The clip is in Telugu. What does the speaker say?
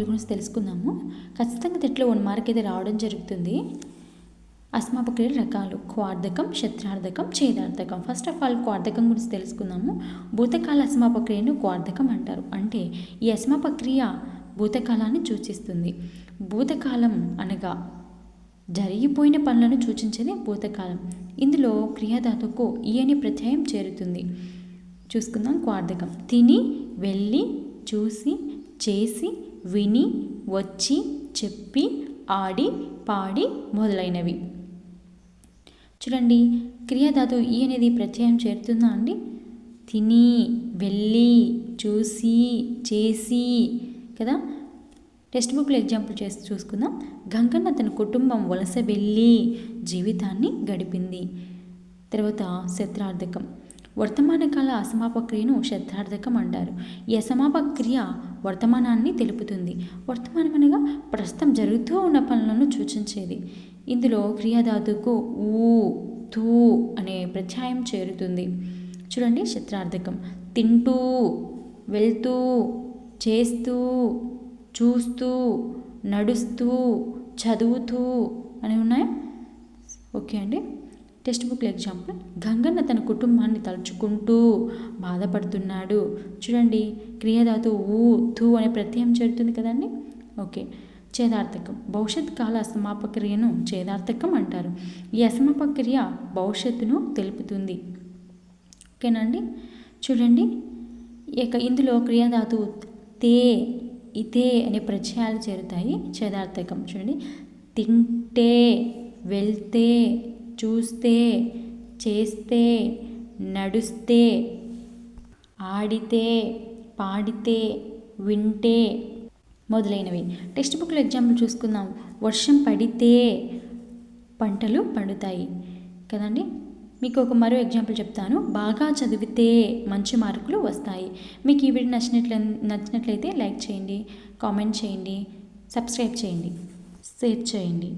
గురించి తెలుసుకుందాము. ఖచ్చితంగా తెట్లో వన్ మార్క్ అయితే రావడం జరుగుతుంది. అస్మాపక్రియ రకాలు. క్వార్ధకం శత్రార్థకం ఛేదార్థకం ఫస్ట్ ఆఫ్ ఆల్ క్వార్ధకం గురించి తెలుసుకుందాము. భూతకాల అస్మాపక్రియను క్వార్ధకం అంటారు. అంటే ఈ అస్మాపక్రియ భూతకాలాన్ని సూచిస్తుంది. భూతకాలం అనగా జరిగిపోయిన పనులను సూచించేది భూతకాలం. ఇందులో క్రియాధాతుకు ఈ అని ప్రత్యయం చేరుతుంది. చూసుకుందాం క్వార్ధకం. తిని వెళ్ళి చూసి చేసి విని వచ్చి చెప్పి ఆడి పాడి మొదలైనవి. చూడండి క్రియాధాతు ఈ అనేది ప్రత్యయం చేరుతుందా అండి? తిని వెళ్ళి చూసి చేసి కదా? టెక్స్ట్ బుక్లో ఎగ్జాంపుల్ చేసి చూసుకుందాం. గంగన్న తన కుటుంబం వలస వెళ్ళి జీవితాన్ని గడిపింది. తర్వాత శత్రార్థకం వర్తమానకాల అసమాపక్రియను శబ్దార్థకం అంటారు. ఈ అసమాపక్రియ వర్తమానాన్ని తెలుపుతుంది. వర్తమానం అనగా ప్రస్తుతం జరుగుతూ ఉన్న పనులను సూచించేది. ఇందులో క్రియాధాతుకు ఊ తూ అనే ప్రత్యాయం చేరుతుంది. చూడండి శత్రార్థకం తింటూ వెళ్తూ చేస్తూ చూస్తూ నడుస్తూ చదువుతూ అని ఉన్నాయి? ఓకే అండి. టెక్స్ట్ బుక్లో ఎగ్జాంపుల్ గంగన్న తన కుటుంబాన్ని తలుచుకుంటూ బాధపడుతున్నాడు. చూడండి క్రియధాతు ఊ థూ అనే ప్రత్యయం చేరుతుంది కదండి? ఓకే. చేదార్థకం భవిష్యత్ కాల అసమాపక్రియను చేదార్థకం అంటారు. ఈ అసమాపక్రియ భవిష్యత్తును తెలుపుతుంది. ఓకేనండి? చూడండి. ఇక ఇందులో క్రియాధాతు తే ఇతే అనే ప్రత్యయాలు చేరుతాయి. చేదార్థకం చూడండి. తింటే వెళ్తే చూస్తే చేస్తే నడుస్తే ఆడితే పాడితే వింటే మొదలైనవి. టెక్స్ట్ బుక్లో ఎగ్జాంపుల్ చూసుకుందాం. వర్షం పడితే పంటలు పండుతాయి. కదండి? మీకు ఒక మరో ఎగ్జాంపుల్ చెప్తాను. బాగా చదివితే మంచి మార్కులు వస్తాయి. మీకు ఈ వీడియో నచ్చినట్ల నచ్చినట్లయితే లైక్ చేయండి కామెంట్ చేయండి సబ్స్క్రైబ్ చేయండి షేర్ చేయండి.